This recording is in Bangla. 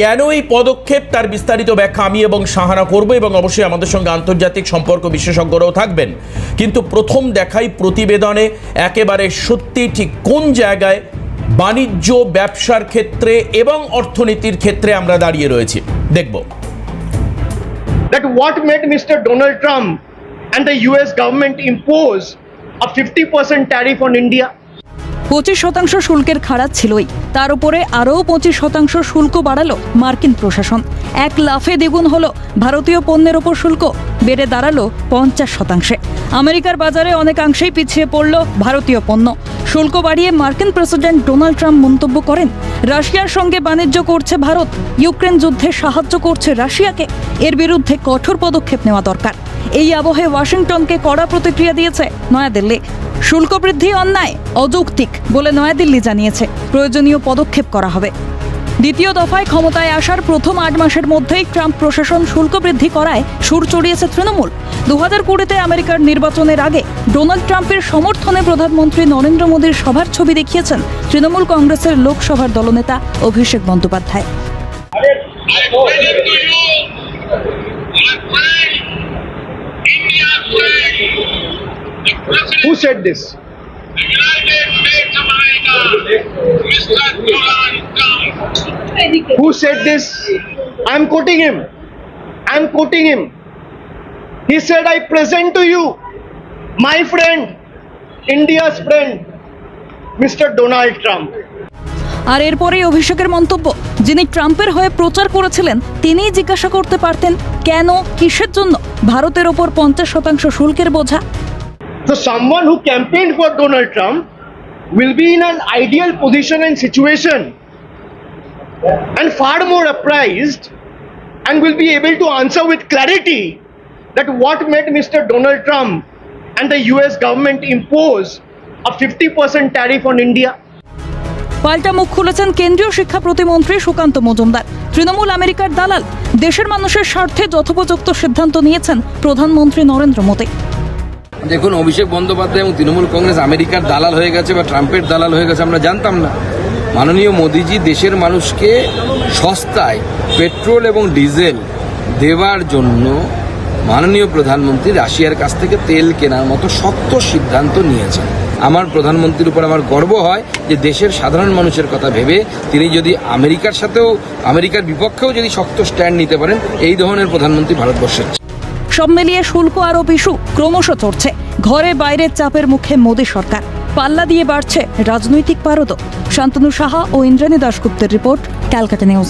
কেন এই পদক্ষেপ তার বিস্তারিত ব্যাখ্যা আমি এবং সাহানা করব এবং অবশ্যই আমাদের সঙ্গে আন্তর্জাতিক সম্পর্ক বিশেষজ্ঞরাও থাকবেন কিন্তু প্রথম দেখাই প্রতিবেদনে একেবারে সত্যি ঠিক কোন জায়গায় বাণিজ্য, ব্যবসার ক্ষেত্রে এবং অর্থনীতির ক্ষেত্রে আমরা দাঁড়িয়ে রয়েছি দেখব that what made Mr. Donald Trump and the US government impose a 50% tariff on India? পঁচিশ শতাংশ শুল্কের খাড়া ছিলই। তার উপরে আরও পঁচিশ শতাংশ শুল্ক বাড়ালো মার্কিন প্রশাসন। এক লাফে দ্বিগুণ হলো ভারতীয় পণ্যের ওপর শুল্ক, বেড়ে দাঁড়াল পঞ্চাশ শতাংশে। আমেরিকার বাজারে অনেকাংশেই পিছিয়ে পড়ল ভারতীয় পণ্য। শুল্ক বাড়িয়ে মার্কিন প্রেসিডেন্ট ডোনাল্ড ট্রাম্প মন্তব্য করেন, রাশিয়ার সঙ্গে বাণিজ্য করছে ভারত, ইউক্রেন যুদ্ধে সাহায্য করছে রাশিয়াকে। এর বিরুদ্ধে কঠোর পদক্ষেপ নেওয়া দরকার। এই আবহে ওয়াশিংটনকে কড়া প্রতিক্রিয়া দিয়েছে নয়াদিল্লি। শুল্ক বৃদ্ধি অন্যায় অযৌক্তিক বলে নয়াদিল্লি জানিয়েছে প্রয়োজনীয় পদক্ষেপ করা হবে দ্বিতীয় দফায় ক্ষমতায় আসার প্রথম আট মাসের মধ্যেই ট্রাম্প প্রশাসন শুল্ক বৃদ্ধি করায় সুর চড়িয়েছে তৃণমূল দু হাজার কুড়িতে আমেরিকার নির্বাচনের আগে ডোনাল্ড ট্রাম্পের সমর্থনে প্রধানমন্ত্রী নরেন্দ্র মোদীর সভার ছবি দেখিয়েছেন তৃণমূল কংগ্রেসের লোকসভার দলনেতা Abhishek Bandyopadhyay said this? the United States of America, Mr. Donald Trump. Who said this? I'm quoting him. I'm quoting him. He said, I present to you my friend, India's friend, Mr. Donald Trump. আর এরপরেই অভিষেকের মন্তব্য যিনি ট্রাম্পের হয়ে প্রচার করেছিলেন তিনিই জিজ্ঞাসা করতে পারতেন কেন কিসের জন্য ভারতের ওপর পঞ্চাশ শতাংশ শুল্কের বোঝা So, someone who campaigned for Donald Trump will be in an ideal position and situation and far more apprised and will be able to answer with clarity that what made Mr. Donald Trump and the US government impose a 50% tariff on India. পাল্টা মুখ খুলেছেন কেন্দ্রীয় শিক্ষা প্রতিমন্ত্রী সুকান্ত মজুমদার তৃণমূল আমেরিকার দালাল দেশের মানুষের স্বার্থে যথোপযুক্ত সিদ্ধান্ত নিয়েছেন প্রধানমন্ত্রী নরেন্দ্র মোদী দেখুন, অভিষেক বন্দ্যোপাধ্যায় এবং তৃণমূল কংগ্রেস আমেরিকার দালাল হয়ে গেছে বা ট্রাম্পের দালাল হয়ে গেছে, আমরা জানতাম না। মাননীয় মোদিজি দেশের মানুষকে সস্তায় পেট্রোল এবং ডিজেল দেওয়ার জন্য মাননীয় প্রধানমন্ত্রী রাশিয়ার কাছ থেকে তেল কেনার মতো শক্ত সিদ্ধান্ত নিয়েছেন। আমার প্রধানমন্ত্রীর উপর আমার গর্ব হয় যে দেশের সাধারণ মানুষের কথা ভেবে তিনি যদি আমেরিকার সাথেও, আমেরিকার বিপক্ষেও যদি শক্ত স্ট্যান্ড নিতে পারেন, এই ধরনের প্রধানমন্ত্রী ভারতবর্ষের সব মিলিয়ে শুল্ক আরও ইস্যু ক্রমশ চড়ছে। ঘরে বাইরের চাপের মুখে মোদী সরকার। পাল্লা দিয়ে বাড়ছে রাজনৈতিক পারদ। শান্তনু সাহা ও ইন্দ্রাণী দাশগুপ্তের রিপোর্ট, ক্যালকাটা নিউজ।